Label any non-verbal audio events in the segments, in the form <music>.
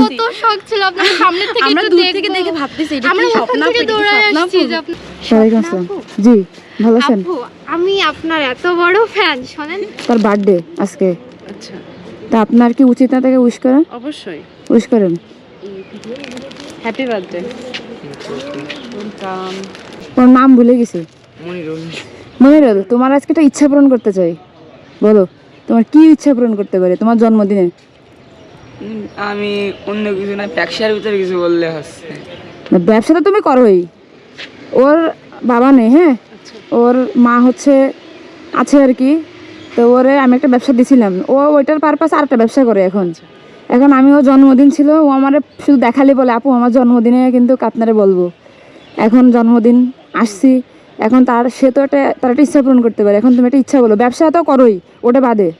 কত শখ ছিল আপনার সামনে থেকে আমরা দূর থেকে দেখে ভাবতেছি এটা কি স্বপ্ন থেকে আপু, এটা কি দৌড়ায় স্বপ্ন? আসছি আপু? যে আপনি আসসালাম জি ভালো আছেন? আপু আমি আপনার এত বড় ফ্যান শোনেন। তার বার্থডে আজকে। আচ্ছা। তা আপনার কি উচিত না তাকে উইশ করেন অবশ্যই। উইশ করেন। হ্যাপি বার্থডে ওর নাম ভুলে গেছি। মনিরুল তোমার আজকে একটা ইচ্ছা পূরণ করতে চাই। বলো তোমার কি ইচ্ছা পূরণ করতে পারে? তোমার জন্মদিনে। আমি অন্য কিছু না, ব্যবসার ভিতরে কিছু বললে হচ্ছে। ব্যবসা তো তুমি করোই। ওর বাবা নেই হ্যাঁ? ওর মা হচ্ছে, আছে আর কি। তো ওরে আমি একটা ব্যবসা দিছিলাম। ও ওইটার পারপাস আরেকটা ব্যবসা করে এখন। এখন আমি ও জন্মদিন ছিল, ও আমার শুধু দেখালি বলে, আপু, আমার জন্মদিনে কিন্তু আপনারে বলব। এখন জন্মদিন, আসছি। এখন তার, সে তো একটা, তার একটা ইচ্ছা পূরণ করতে পারে। এখন তুমি একটা ইচ্ছা বলো, ব্যবসা তো করোই, ওটা বাদে।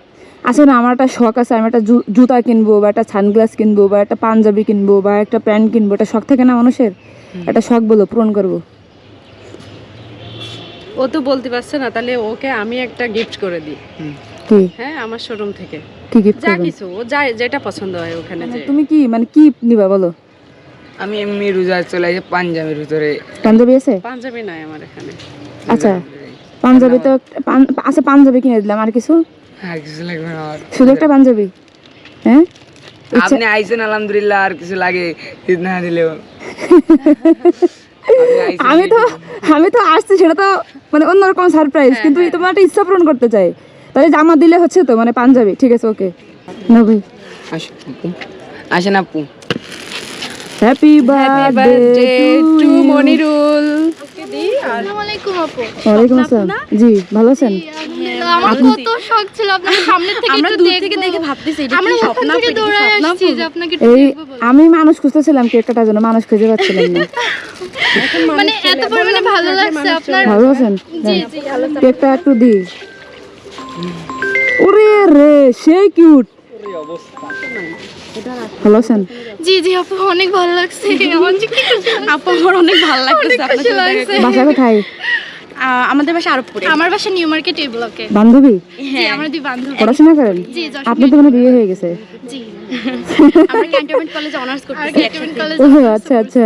আছে না আমার একটা শখ আছে আমি একটা জুতা কিনবো বা একটা সানগ্লাস কিনবো বা একটা পাঞ্জাবি কিনবো বা একটা প্যান্ট কিনবো একটা শখ থাকে না মানুষের? একটা শখ বলো পূরণ করব। ও তো বলতে পারছে না তাহলে ওকে আমি একটা গিফট করে দিই। কি? হ্যাঁ আমার শোরুম থেকে। কি গিফট যা কিছু ও যা যেটা পছন্দ হয় ওখানে যে তুমি কি মানে কি নিবা বলো? আমি এমনি রোজা চলে আসে পাঞ্জাবের ভিতরে। পাঞ্জাবি আছে? পাঞ্জাবি নাই আমার এখানে। আচ্ছা পাঞ্জাবি তো আচ্ছা পাঞ্জাবি কিনে দিলাম আর কিছু? আর কিছু লাগবে না শুধু একটা পাঞ্জাবি? হ্যাঁ? আপনি আইছেন আলহামদুলিল্লাহ আর কিছু লাগে না দিলেও। <laughs> আমি তো আমি তো আসছি সেটা তো মানে অন্যরকম সারপ্রাইজ কিন্তু তোমার একটা ইচ্ছা পূরণ করতে চাই। তাহলে জামা দিলে হচ্ছে তো মানে পাঞ্জাবি ঠিক আছে ওকে না আসেন আপু। আসেন আপু। Happy birthday to Monirul. আসসালামু আলাইকুম আপু। ওয়ালাইকুম আসসালাম। জি ভালো আছেন? আমার কত শখ ছিল। আপনার সামনে থেকে আমরা দূর থেকে দেখে ভাবতেছি এটা কি স্বপ্ন থেকে আপু, এটা কি দৌড়ায় আসছি যে আপনাকে একটু এই দেখব বলে। আমি মানুষ খুঁজতেছিলাম কেক কাটার জন্য মানুষ খুঁজে পাচ্ছিলাম না। মানে এত পরিমাণে ভালো লাগছে আপনার ভালো আছেন? জি জি কেকটা একটু দি ওরে রে সেই কিউট ভালো আছেন? জি জি আপু অনেক ভালো লাগছে। আমার। <laughs> আপু আমার অনেক ভালো আপনার লাগছে। বাসা কোথায়? আমাদের বাসা আরবপুরে। আমার বাসা নিউ মার্কেট এই ব্লকে। বান্ধবী? জি আমার দুই বান্ধবী। পড়াশোনা করেন? জি আপনার তো মানে বিয়ে হয়ে গেছে। জি। <laughs> আমরা ক্যান্টনমেন্ট কলেজে অনার্স করতেছি। ক্যান্টনমেন্ট কলেজ ও আচ্ছা আচ্ছা।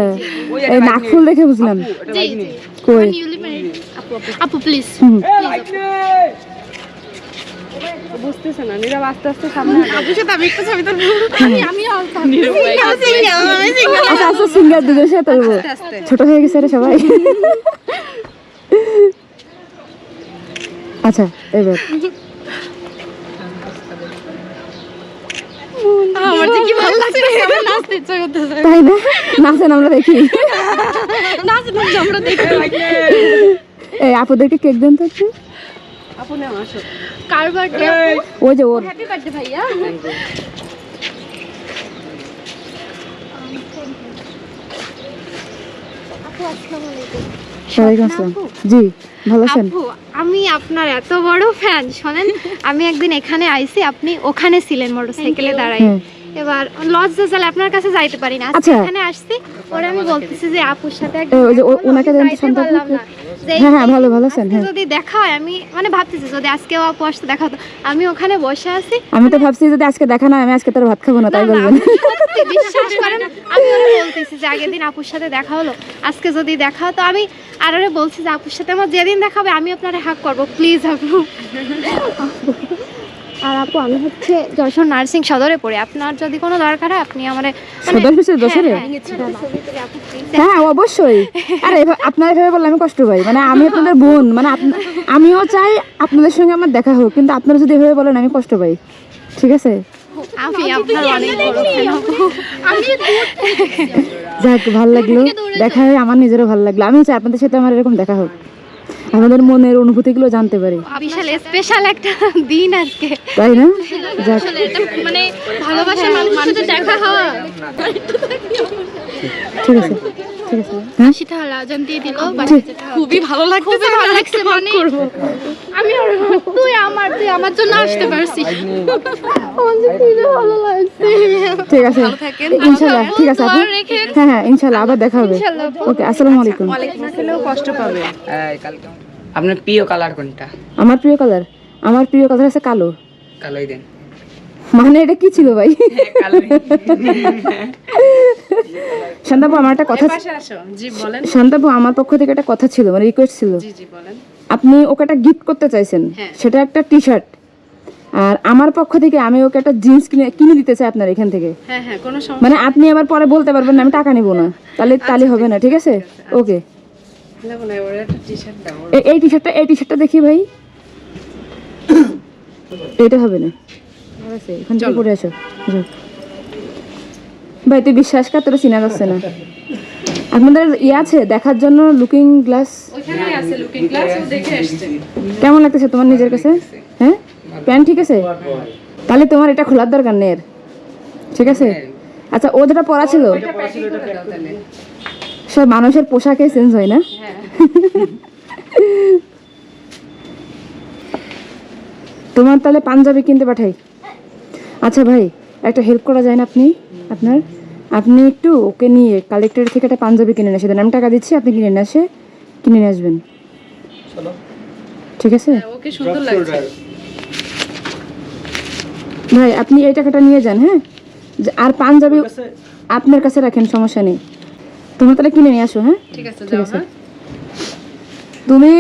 এই নাকফুল দেখে বুঝলাম। জি জি। কই? নিউলি ম্যারিড আপু আপু প্লিজ বুঝতেছে না নীরব আস্তে আস্তে সামনে আপুর সাথে আমি একটু ছবি তুলবো। আমি আমি অল্প। নীরব ভাই। আচ্ছা আচ্ছা সিঙ্গার দুধের সাথে তুলবো ছোট হয়ে গেছে রে সবাই। <laughs> আচ্ছা এবার। আমার কি ভালো লাগছে <laughs> নাচতে ইচ্ছা করতেছে। তাই না? নাচেন আমরা দেখি। নাচ নাচ আমরা দেখি। এই আপুদেরকে কেক দেন তো একটু। আপু নাও আসো। কার বার্থডে ওই যে ওর। হ্যাপি বার্থডে ভাইয়া। আপু আসসালামু আলাইকুম। ওয়ালাইকুম আসসালাম জি ভালো আছেন? আমি আপনার এত বড় ফ্যান শোনেন আমি একদিন এখানে আইছি আপনি ওখানে ছিলেন মোটরসাইকেলে দাঁড়াই হ্যাঁ। এবার লজ জাল আপনার কাছে যাইতে পারি না। আচ্ছা। এখানে আসছি। পরে আমি বলতেছি যে আপুর সাথে ওই যে ওনাকে দেন তো যাইতে শান্ত পারলাম না। হ্যাঁ, হ্যাঁ, ভালো, ভালো আছেন, হ্যাঁ। যদি দেখা হয় আমি মানে ভাবতেছি যদি আজকেও আপু আসতে দেখা হতো। আমি ওখানে বসে আছি। আমি তো ভাবছি যদি আজকে দেখা না আমি আজকে তোর ভাত খাব না তাই বলবেন বিশ্বাস করেন আমি ওরা বলতেছি যে আগের দিন আপুর সাথে দেখা হলো। আজকে যদি দেখা হতো আমি আর ওরা বলছি যে আপুর সাথে আমার যেদিন দেখা হবে আমি আপনারা হাক করব। প্লিজ আপু। আর আপু আমি হচ্ছে যশোর নার্সিং সদরে পড়ি। আপনার যদি কোনো দরকার হয় আপনি আমার সদর পিছিয়ে যশোরে? হ্যাঁ অবশ্যই। আরে আপনার এভাবে বললে আমি কষ্ট পাই। মানে আমি আপনাদের বোন মানে আমিও চাই আপনাদের সঙ্গে আমার দেখা হোক কিন্তু আপনারা যদি এভাবে বলেন আমি কষ্ট পাই। ঠিক আছে? আমি। আমি যাক ভালো লাগল। দেখা হয়ে আমার নিজেরও ভালো লাগল। আমিও চাই আপনাদের সাথে আমার এরকম দেখা হোক। আমাদের মনের অনুভূতি গুলো জানতে পারি। বিশাল স্পেশাল একটা দিন আজকে। তাই না? মানে ভালোবাসার মানুষের সাথে দেখা হওয়া। ঠিক আছে। ঠিক আছে। হ্যাঁ সেটা আজান দিয়ে দিল বাসায় যেতে হবে। খুবই ভালো লাগছে খুবই ভালো লাগছে মানে আমি তুই আমার তুই আমার জন্য আসতে পারছিস। আমার যে কি যে ভালো লাগছে। ঠিক আছে। ইনশাল্লাহ ঠিক আছে আপু হ্যাঁ হ্যাঁ ইনশাল্লাহ আবার দেখা হবে। ওকে আসসালামু আলাইকুম। আসসালাম। কষ্ট পাবে। আপনার প্রিয় কালার কোনটা? আমার প্রিয় কালার? আমার প্রিয় কালার আছে কালো। কালোই দেন। মানে এটা কি ছিল ভাই? <laughs> শান্তাপু আমার একটা কথা শান্তাপু আমার পক্ষ থেকে একটা কথা ছিল মানে রিকোয়েস্ট ছিল। আপনি ওকে একটা গিফট করতে চাইছেন হ্যাঁ। সেটা একটা টি শার্ট আর আমার পক্ষ থেকে আমি ওকে একটা জিন্স কিনে কিনে দিতে চাই আপনার এখান থেকে। হ্যাঁ হ্যাঁ মানে আপনি আবার পরে বলতে পারবেন না আমি টাকা নিব না। তাহলে তাহলে হবে না ঠিক আছে? ওকে এ- এই টি শার্টটা এই টি শার্টটা দেখি ভাই। <coughs> এটা হবে না। এখান থেকে পড়ে আসো। ভাই তুই বিশ্বাস কর তোরা চিনা যাচ্ছে না। আপনাদের ইয়ে আছে দেখার জন্য লুকিং গ্লাস ওইখানেই আছে লুকিং গ্লাস ও দেখে আসছে। কেমন লাগতেছে তোমার নিজের কাছে? হ্যাঁ? প্যান্ট ঠিক আছে? তাহলে তোমার এটা খোলার দরকার নেই এর। ঠিক আছে? আচ্ছা ও যেটা পরা ছিল সব মানুষের পোশাকে চেঞ্জ হয় না? তোমার তাহলে পাঞ্জাবি কিনতে পাঠাই। আচ্ছা ভাই একটা হেল্প করা যায় না আপনি? আপনার? আপনি একটু ওকে নিয়ে কালেক্টরের থেকে একটা পাঞ্জাবি কিনে নিয়ে আসেন। আমি টাকা দিচ্ছি আপনি কিনে নিয়ে আসে কিনে নিয়ে আসবেন। ঠিক আছে? ওকে সুন্দর লাগছে। ভাই আপনি এই টাকাটা নিয়ে যান হ্যাঁ? আর পাঞ্জাবি আপনার কাছে রাখেন সমস্যা নেই। তুমি তাহলে কিনে নিয়ে আসো হ্যাঁ? ঠিক আছে যাও হ্যাঁ। তুমি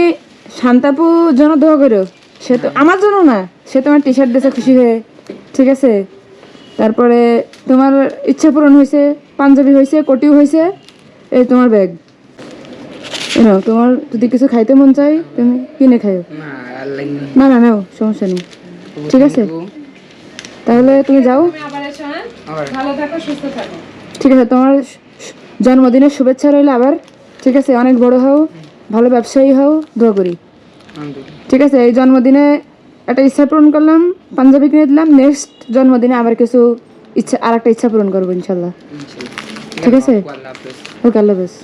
শান্তাপুর জন্য দোয়া করো। সে তো আমার জন্য না সে তোমার টি শার্ট দিয়েছে খুশি হয়ে। ঠিক আছে? তারপরে তোমার ইচ্ছা পূরণ হয়েছে পাঞ্জাবি হয়েছে কোটিও হয়েছে এই তোমার ব্যাগ নাও তোমার যদি কিছু খাইতে মন চাই তুমি কিনে খাইও। না না। না নাও সমস্যা নেই। ঠিক আছে? তাহলে তুমি যাও। তুমি আবার এসো হ্যাঁ? আবার। ভালো থাকো সুস্থ থাকো। ঠিক আছে তোমার জন্মদিনের শুভেচ্ছা রইল আবার। ঠিক আছে অনেক বড় হও ভালো ব্যবসায়ী হও দোয়া করি। ঠিক আছে এই জন্মদিনে একটা ইচ্ছা পূরণ করলাম পাঞ্জাবি কিনে দিলাম নেক্সট জন্মদিনে আবার কিছু ইচ্ছা আর একটা ইচ্ছা পূরণ করব ইনশাল্লাহ। ঠিক আছে? ওকে আল্লাহ হাফেজ।